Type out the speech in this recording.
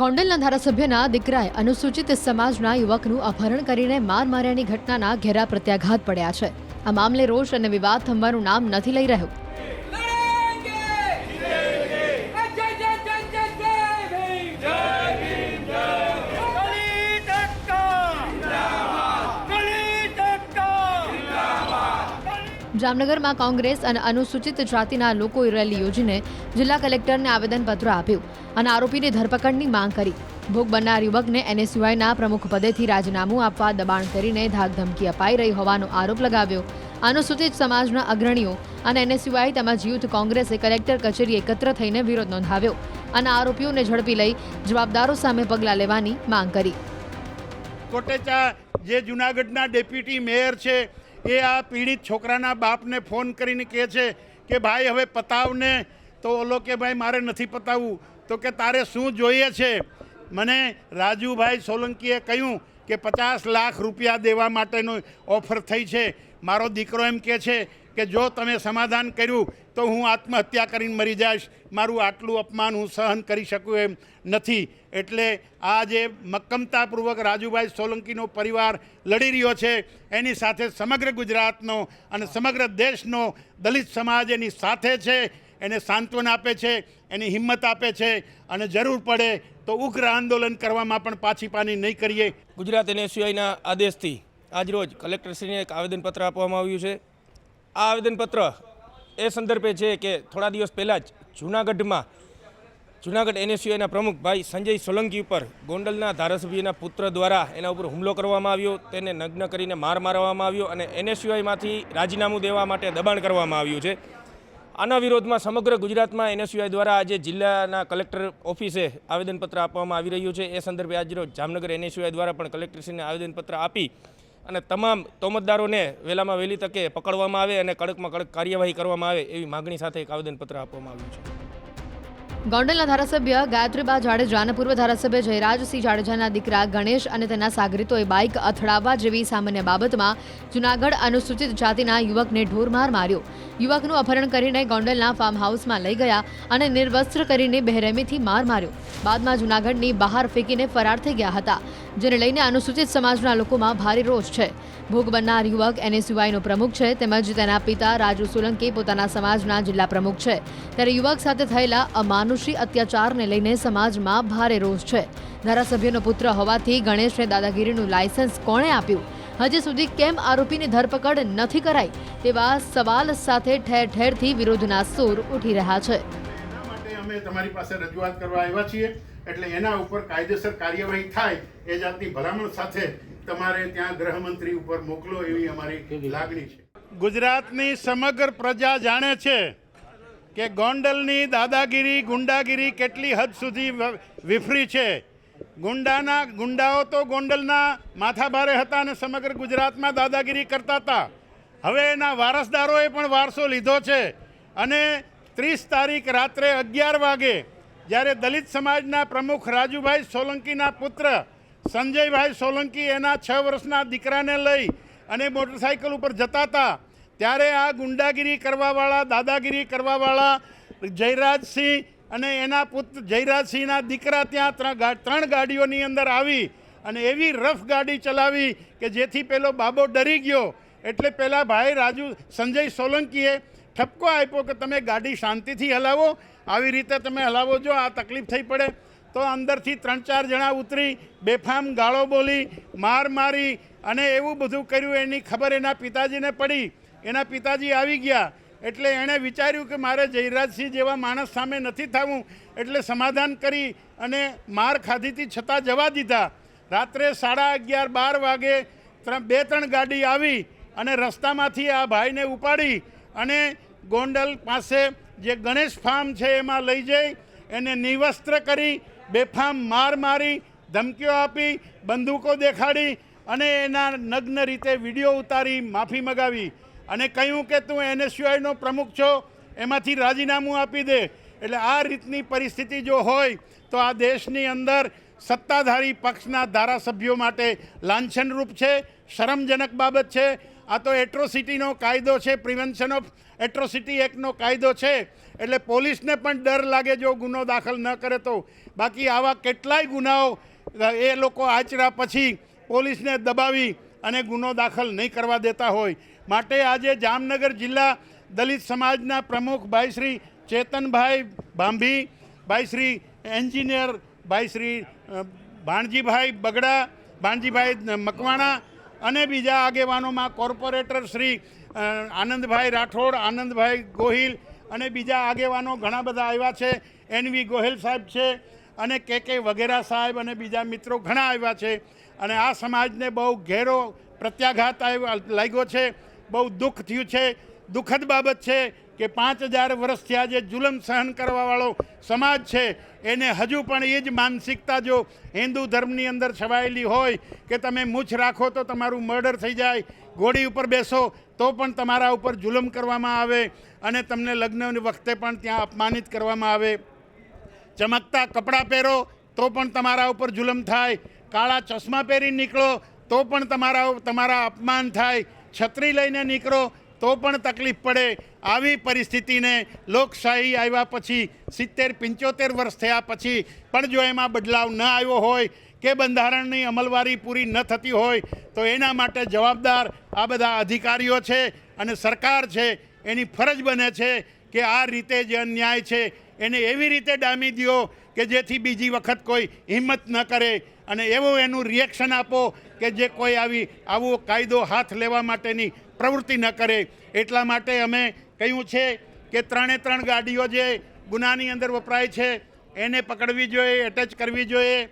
ગોંડલના ધારાસભ્યના દીકરાએ અનુસૂચિત સમાજના યુવકનું અપહરણ કરીને માર માર્યાની ઘટનાના ઘેરા પ્રત્યાઘાત પડ્યા છે. આ મામલે રોષ અને વિવાદ થંભાનું નામ નથી લઈ રહ્યું. જામનગરમાં કોંગ્રેસ અને અનુસૂચિત જાતિના લોકોએ રેલી યોજીને જિલ્લા કલેક્ટરને આવેદનપત્ર આપ્યું અને આરોપીની ધરપકડની માંગ કરી. ભોગ બનનાર યુવકને એનએસયુઆઈના પ્રમુખ પદેથી રાજીનામું આપવા દબાણ કરીને ધાકધમકી અપાઈ રહી હોવાનો આરોપ લગાવ્યો. અનુસૂચિત સમાજના અગ્રણીઓ અને એનએસયુઆઈ તેમજ યુથ કોંગ્રેસે કલેક્ટર કચેરી એકત્ર થઈને વિરોધ નોંધાવ્યો અને આરોપીઓને ઝડપી લઈ જવાબદારો સામે પગલાં લેવાની માંગ કરી. કોટેચા, જે જુનાગઢના ડેપ્યુટી મેયર છે એ આ પીડિત છોકરાના બાપને ફોન કરીને કહે છે કે ભાઈ, હવે પતાવને. તો ઓલો કે, ભાઈ, મારે નથી પતાવવું. તો કે, તારે શું જોઈએ છે? મને રાજુભાઈ સોલંકીએ કહ્યું કે પચાસ લાખ રૂપિયા દેવા માટેનો ઓફર થઈ છે. મારો દીકરો એમ કહે છે કે જો તમે સમાધાન કર્યું, તો હું આત્મહત્યા કરીને મરી જઈશ. મારું આટલું અપમાન હું સહન કરી શકું એમ નથી. એટલે આ જે મક્કમતાપૂર્વક રાજુભાઈ સોલંકીનો પરિવાર લડી રહ્યો છે, એની સાથે સમગ્ર ગુજરાતનો અને સમગ્ર દેશનો દલિત સમાજ એની સાથે છે, એને સાંત્વન આપે છે, એની હિંમત આપે છે અને જરૂર પડે તો ઉગ્ર આંદોલન કરવામાં પણ પાછી પાની નહીં કરીએ. ગુજરાત એનએસયુઆઈના આદેશથી આજરોજ કલેક્ટરશ્રીને એક આવેદનપત્ર આપવામાં આવ્યું છે. આ આવેદનપત્ર એ સંદર્ભે છે કે થોડા દિવસ પહેલાં જ જૂનાગઢમાં, જૂનાગઢ એનએસયુઆઈના પ્રમુખ ભાઈ સંજય સોલંકી ઉપર ગોંડલના ધારાસભ્યના પુત્ર દ્વારા એના ઉપર હુમલો કરવામાં આવ્યો. તેને નગ્ન કરીને માર મારવામાં આવ્યો અને એનએસયુઆઈમાંથી રાજીનામું દેવા માટે દબાણ કરવામાં આવ્યું છે. આના વિરોધમાં સમગ્ર ગુજરાતમાં એનએસયુઆઈ દ્વારા આજે જિલ્લાના કલેક્ટર ઓફિસે આવેદનપત્ર આપવામાં આવી રહ્યું છે. એ સંદર્ભે આજરોજ જામનગર એનએસયુઆઈ દ્વારા પણ કલેક્ટરશ્રીને આવેદનપત્ર આપી અને તમામ તોમતદારોને વહેલામાં વહેલી તકે પકડવામાં આવે અને કડકમાં કડક કાર્યવાહી કરવામાં આવે એવી માગણી સાથે એક આવેદનપત્ર આપવામાં આવ્યું છે. ગોંડલના ધારાસભ્ય ગાયત્રીબા જાડેજાના પૂર્વ ધારાસભ્ય જયરાજસિંહ જાડેજાના દીકરા ગણેશ અને તેના સાગરીતોએ બાઇક અથડાવવા જેવી સામાન્ય બાબતમાં જૂનાગઢ અનુસૂચિત જાતિના યુવકને ઢોરમાર માર્યો. યુવકનું અપહરણ કરીને ગોંડલના ફાર્મ હાઉસમાં લઈ ગયા અને નિર્વસ્ત્ર કરીને બેરહેમીથી માર માર્યો. બાદમાં જૂનાગઢની બહાર ફેંકીને ફરાર થઈ ગયા હતા, જેને લઈને અનુસૂચિત સમાજના લોકોમાં ભારે રોષ છે. ભોગ બનનાર યુવક એનએસયુઆઈનો પ્રમુખ છે તેમજ તેના પિતા રાજુ સોલંકી પોતાના સમાજના જિલ્લા પ્રમુખ છે. ત્યારે યુવક સાથે થયેલા અમાનુષી અત્યાચારને લઈને સમાજમાં ભારે રોષ છે. ધારાસભ્યનો પુત્ર હોવાથી ગણેશને દાદાગીરીનું લાયસન્સ કોણે આપ્યું? હજી સુધી કેમ આરોપીની ધરપકડ નથી કરાઈ? તેવા સવાલ સાથે ઠેર ઠેરથી વિરોધના સૂર ઉઠી રહ્યા છે. અમે તમારી પાસે રજૂઆત કરવા આવ્યા છીએ. એટલે એના ઉપર કાયદેસર કાર્યવાહી થાય એ જાતની ભલામણ સાથે તમારે ત્યાં ગૃહમંત્રી ઉપર મોકલો એવી અમારી લાગણી છે. ગુજરાતની સમગ્ર પ્રજા જાણે છે કે ગોંડલની દાદાગીરી, ગુંડાગીરી કેટલી હદ સુધી વિફરી છે? ગુંડાના, ગુંડાઓ તો ગોંડલના માથાભારે હતા અને સમગ્ર ગુજરાતમાં દાદાગીરી કરતા હતા. હવે એના વારસદારોએ પણ વારસો લીધો છે. અને ત્રીસ તારીખ રાત્રે અગિયાર વાગે, જ્યારે દલિત સમાજના પ્રમુખ રાજુભાઈ સોલંકીના પુત્ર સંજયભાઈ સોલંકી એના છ વર્ષના દીકરાને લઈ અને મોટરસાઇકલ ઉપર જતા હતા ત્યારે આ ગુંડાગીરી કરવાવાળા, દાદાગીરી કરવાવાળા જયરાજસિંહ અને એના પુત્ર જયરાજસિંહના દીકરા ત્યાં ત્રણ ગાડીઓની અંદર આવી અને એવી રફ ગાડી ચલાવી કે જેથી પેલો બાબો ડરી ગયો. એટલે પેલા ભાઈ રાજુ, સંજય સોલંકીએ ઠપકો આપ્યો કે તમે ગાડી શાંતિથી હલાવો, આવી રીતે તમે હલાવો જો, આ તકલીફ થઈ પડે. તો અંદરથી ત્રણ ચાર જણા ઉતરી, બેફામ ગાળો બોલી, માર મારી અને એવું બધું કર્યું. એની ખબર એના પિતાજીને પડી. એના પિતાજી આવી ગયા. એટલે એણે વિચાર્યું કે મારે જયરાજસિંહ જેવા માણસ સામે નથી થવું. એટલે સમાધાન કરી અને માર ખાધીથી છતાં જવા દીધા. રાત્રે સાડા અગિયાર બાર વાગે ત્રણ બે ત્રણ ગાડી આવી અને રસ્તામાંથી આ ભાઈને ઉપાડી અને ગોંડલ પાસે જે ગણેશ ફાર્મ છે એમાં લઈ જઈ એને નિવસ્ત્ર કરી, બેફામ માર મારી, ધમકીઓ આપી, બંદૂકો દેખાડી અને એના નગ્ન રીતે વીડિયો ઉતારી, માફી મગાવી. અને કહ્યું કે તું એનએસયુઆઈનો પ્રમુખ છો, એમાંથી રાજીનામું આપી દે. એટલે આ રીતની પરિસ્થિતિ જો હોય, તો આ દેશની અંદર સત્તાધારી પક્ષના ધારાસભ્યો માટે લાંછનરૂપ છે, શરમજનક બાબત છે. આ તો એટ્રોસિટીનો કાયદો છે, પ્રિવેન્શન ઓફ એટ્રોસિટી એક્ટનો કાયદો છે. એટલે પોલીસને પણ ડર લાગે જો ગુનો દાખલ ન કરે તો. બાકી આવા કેટલાય ગુનાઓ, એ લોકો આચર્યા પછી પોલીસને દબાવી અને ગુનો દાખલ નહીં કરવા દેતા હોય. માટે આજે જામનગર જિલ્લા દલિત સમાજના પ્રમુખ ભાઈ શ્રી ચેતનભાઈ ભાંભી ભાઈ શ્રી એન્જિનિયર ભાઈ શ્રી ભાણજીભાઈ બગડા, ભાણજીભાઈ મકવાણા અને બીજા આગેવાનોમાં કોર્પોરેટર શ્રી આનંદભાઈ રાઠોડ, આનંદભાઈ ગોહિલ અને બીજા આગેવાનો ઘણા બધા આવ્યા છે. એનવી ગોહિલ સાહેબ છે અને કે કે વગેરા સાહેબ અને બીજા મિત્રો ઘણા આવ્યા છે. અને આ સમાજને બહુ ઘેરો પ્રત્યાઘાત લાગ્યો છે. બહુ દુઃખ થયું છે. દુઃખદ બાબત છે કે પાંચ હજાર વર્ષથી આ જે જુલમ સહન કરવાવાળો સમાજ છે, એને હજુ પણ એ જ માનસિકતા જો હિન્દુ ધર્મની અંદર છવાયેલી હોય કે તમે મૂછ રાખો તો તમારું મર્ડર થઈ જાય ઘોડી ઉપર બેસો તો પણ તમારા ઉપર જુલમ કરવામાં આવે અને તમને લગ્ન વખતે પણ ત્યાં અપમાનિત કરવામાં આવે. ચમકતા કપડાં પહેરો, તો પણ તમારા ઉપર જુલમ થાય. કાળા ચશ્મા પહેરી નીકળો, તો પણ તમારા તમારા અપમાન થાય. છત્રી લઈને નીકળો, તો પણ તકલીફ પડે. આવી પરિસ્થિતિને લોકશાહી આવ્યા પછી, સિત્તેર, પંચોતેર વર્ષ થયા પછી, પણ જો એમાં બદલાવ ન આવ્યો હોય, કે બંધારણની અમલવારી પૂરી ન થતી હોય, તો એના માટે જવાબદાર આ બધા અધિકારીઓ છે અને સરકાર છે. એની ફરજ બને છે કે આ રીતે જે અન્યાય છે એને એવી રીતે ડામી દ્યો કે જેથી બીજી વખત કોઈ હિંમત ન કરે અને એવું એનું રિએક્શન આપો કે જે કોઈ આવી આવો કાયદો હાથ લેવા માટેની પ્રવૃત્તિ ન કરે. એટલા માટે અમે કહ્યું છે કે ત્રણે ત્રણ ગાડીઓ જે ગુનાની અંદર વપરાય છે, એને પકડવી જોઈએ એટેચ કરવી જોઈએ.